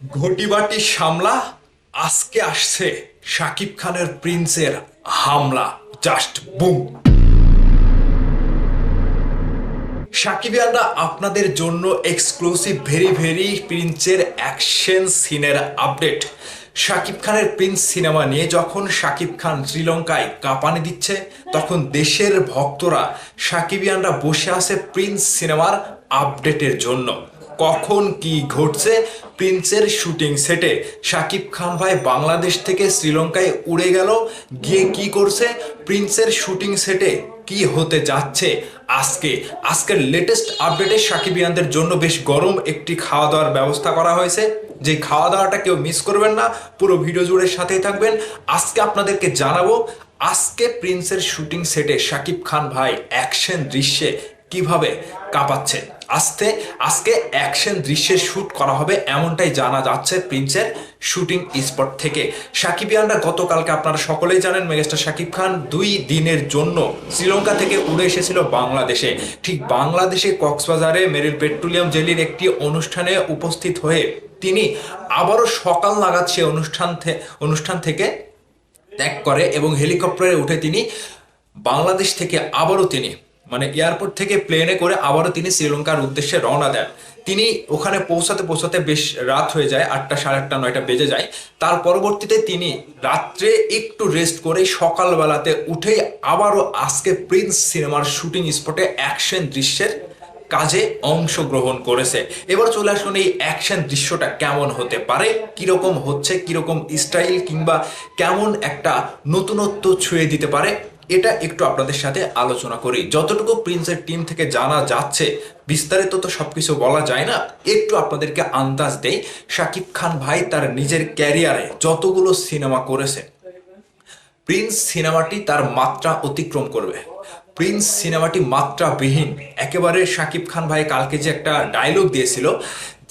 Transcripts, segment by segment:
ঘটিবাটি সামলা, আজকে আসছে শাকিব খানের প্রিন্সের হামলা। Just broom. সাকিবিয়ানরা আপনাদের জন্য এক্সক্লুসিভ ভেরি ভেরি প্রিন্সের অ্যাকশন সিনের আপডেট শাকিব খানের প্রিন্স সিনেমা নিয়ে যখন শাকিব খান শ্রীলঙ্কায় কাঁপানি দিচ্ছে, তখন দেশের ভক্তরা সাকিবিয়ানরা বসে আছে প্রিন্স সিনেমার আপডেটের জন্য। কখন কি ঘটছে প্রিন্সের শুটিং সেটে? শাকিব খান ভাই বাংলাদেশ থেকে শ্রীলঙ্কায় উড়ে গেল। গিয়ে কি করছে? প্রিন্সের শুটিং সেটে কি হতে যাচ্ছে? আজকে, আজকের লেটেস্ট আপডেটে সাকিবিয়ানদের জন্য বেশ গরম একটি খাওয়া দাওয়ার ব্যবস্থা করা হয়েছে। যে খাওয়া দাওয়াটা কেউ মিস করবেন না, পুরো ভিডিও জুড়ে সাথেই থাকবেন। আজকে আপনাদেরকে জানাব, আজকে প্রিন্সের শুটিং সেটে শাকিব খান ভাই অ্যাকশন দৃশ্যে কীভাবে কাঁপাচ্ছে। আজকে আজকে অ্যাকশন দৃশ্যের শ্যুট করা হবে, এমনটাই জানা যাচ্ছে প্রিন্সের শুটিং স্পট থেকে। সাকিবিয়ানরা গতকালকে আপনারা সকলেই জানেন, মেগাস্টার শাকিব খান দুই দিনের জন্য শ্রীলঙ্কা থেকে উড়ে এসেছিল বাংলাদেশে। ঠিক বাংলাদেশে কক্সবাজারে মেরিল পেট্রোলিয়াম জেলির একটি অনুষ্ঠানে উপস্থিত হয়ে তিনি আবারও সকাল নাগাদ সে অনুষ্ঠান অনুষ্ঠান থেকে ত্যাগ করে এবং হেলিকপ্টারে উঠে তিনি বাংলাদেশ থেকে আবারও তিনি মানে এয়ারপোর্ট থেকে প্লেনে করে আবারও তিনি শ্রীলঙ্কার উদ্দেশ্যে রওনা দেন। তিনি ওখানে পৌঁছাতে পৌঁছাতে বেশ রাত হয়ে যায়, আটটা সাড়ে আটটা নয়টা বেজে যায়। তার পরবর্তীতে তিনি রাত্রে একটু রেস্ট করে সকালবেলাতে উঠেই আবারও আজকে প্রিন্স সিনেমার শুটিং স্পটে অ্যাকশন দৃশ্যের কাজে অংশগ্রহণ করেছে। এবার চলে আসুন এই অ্যাকশন দৃশ্যটা কেমন হতে পারে, কীরকম হচ্ছে, কীরকম স্টাইল কিংবা কেমন একটা নতুনত্ব ছুঁয়ে দিতে পারে এটা একটু আপনাদের সাথে আলোচনা করি। যতটুকু প্রিন্সের টিম থেকে জানা যাচ্ছে, বিস্তারিত তো সবকিছু বলা যায় না, একটু আপনাদেরকে আন্দাজ দেই। শাকিব খান ভাই তার নিজের ক্যারিয়ারে যতগুলো সিনেমা করেছে প্রিন্স সিনেমাটি তার মাত্রা অতিক্রম করবে। প্রিন্স সিনেমাটি মাত্রাবিহীন। একেবারে শাকিব খান ভাই কালকে যে একটা ডায়লগ দিয়েছিল,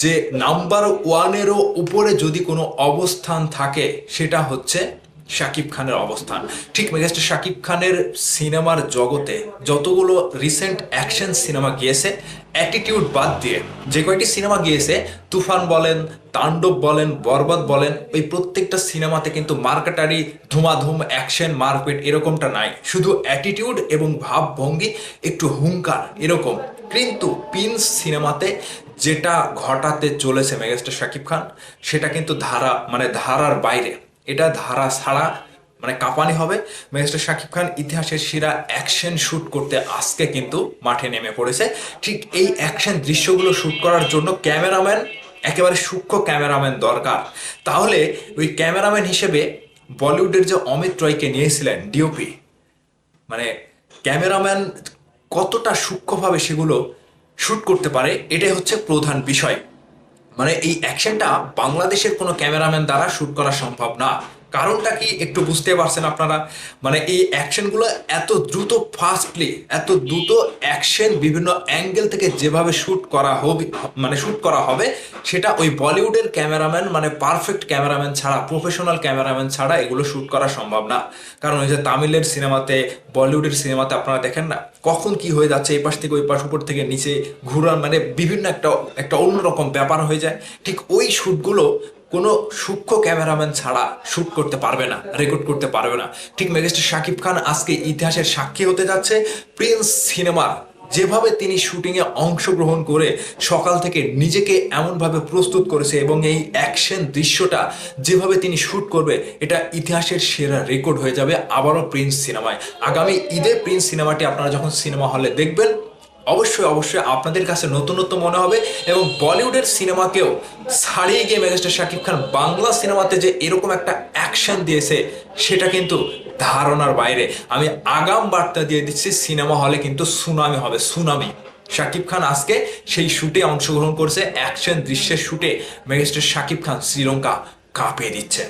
যে নাম্বার ওয়ানেরও উপরে যদি কোনো অবস্থান থাকে, সেটা হচ্ছে শাকিব খানের অবস্থান। ঠিক মেগাস্টার শাকিব খানের সিনেমার জগতে যতগুলো রিসেন্ট অ্যাকশন সিনেমা গিয়েছে অ্যাটিটিউড বাদ দিয়ে যে কয়টি সিনেমা গিয়েছে, তুফান বলেন, তাণ্ডব বলেন, বরবাদ বলেন, ওই প্রত্যেকটা সিনেমাতে কিন্তু মার্কেটারি ধুমাধুম অ্যাকশন মারপিট এরকমটা নাই। শুধু অ্যাটিটিউড এবং ভাবভঙ্গি, একটু হুঙ্কার এরকম। কিন্তু পিন্স সিনেমাতে যেটা ঘটাতে চলেছে মেগাস্টার শাকিব খান, সেটা কিন্তু ধারা মানে ধারার বাইরে। এটা ধারা ছাড়া মানে কাঁপানি হবে। মেগাস্টার শাকিব খান ইতিহাসের সেরা অ্যাকশন শুট করতে আজকে কিন্তু মাঠে নেমে পড়েছে। ঠিক এই অ্যাকশন দৃশ্যগুলো শুট করার জন্য ক্যামেরাম্যান একেবারে সূক্ষ্ম ক্যামেরাম্যান দরকার। তাহলে ওই ক্যামেরাম্যান হিসেবে বলিউডের যে অমিত রয়কে নিয়েছিলেন ডিওপি মানে ক্যামেরাম্যান কতটা সূক্ষ্মভাবে সেগুলো শুট করতে পারে, এটাই হচ্ছে প্রধান বিষয়। মানে এই অ্যাকশনটা বাংলাদেশের কোনো ক্যামেরাম্যান দ্বারা শ্যুট করা সম্ভব না। কারণটা কি একটু বুঝতে পারছেন আপনারা? মানে এই অ্যাকশনগুলো এত দ্রুত ফাস্টলি এত দ্রুত অ্যাকশন বিভিন্ন অ্যাঙ্গেল থেকে যেভাবে শুট করা হবে মানে শুট করা হবে, সেটা ওই বলিউডের ক্যামেরাম্যান মানে পারফেক্ট ক্যামেরাম্যান ছাড়া প্রফেশনাল ক্যামেরাম্যান ছাড়া এগুলো শুট করা সম্ভব না। কারণ ওই যে তামিলের সিনেমাতে, বলিউডের সিনেমাতে আপনারা দেখেন না, কখন কি হয়ে যাচ্ছে, এই পাশ থেকে ওই পাশ, উপর থেকে নিচে ঘুরান মানে বিভিন্ন একটা একটা অন্যরকম ব্যাপার হয়ে যায়। ঠিক ওই শ্যুটগুলো কোনো সূক্ষ্ম ক্যামেরাম্যান ছাড়া শ্যুট করতে পারবে না রেকর্ড করতে পারবে না। ঠিক মেগাস্টার শাকিব খান আজকে ইতিহাসের সাক্ষী হতে যাচ্ছে প্রিন্স সিনেমার। যেভাবে তিনি শুটিংয়ে অংশগ্রহণ করে সকাল থেকে নিজেকে এমনভাবে প্রস্তুত করেছে এবং এই অ্যাকশন দৃশ্যটা যেভাবে তিনি শ্যুট করবে, এটা ইতিহাসের সেরা রেকর্ড হয়ে যাবে আবারও প্রিন্স সিনেমায়। আগামী ঈদে প্রিন্স সিনেমাটি আপনারা যখন সিনেমা হলে দেখবেন অবশ্যই অবশ্যই আপনাদের কাছে নতুনত্ব মনে হবে এবং বলিউডের সিনেমাকেও ছাড়িয়ে গিয়ে মেগাস্টার শাকিব খান বাংলা সিনেমাতে যে এরকম একটা অ্যাকশন দিয়েছে, সেটা কিন্তু ধারণার বাইরে। আমি আগাম বার্তা দিয়ে দিচ্ছি, সিনেমা হলে কিন্তু সুনামি হবে, সুনামি। শাকিব খান আজকে সেই শুটে অংশগ্রহণ করছে, অ্যাকশন দৃশ্যের শুটে মেগাস্টার শাকিব খান শ্রীলঙ্কা কাঁপিয়ে দিচ্ছে।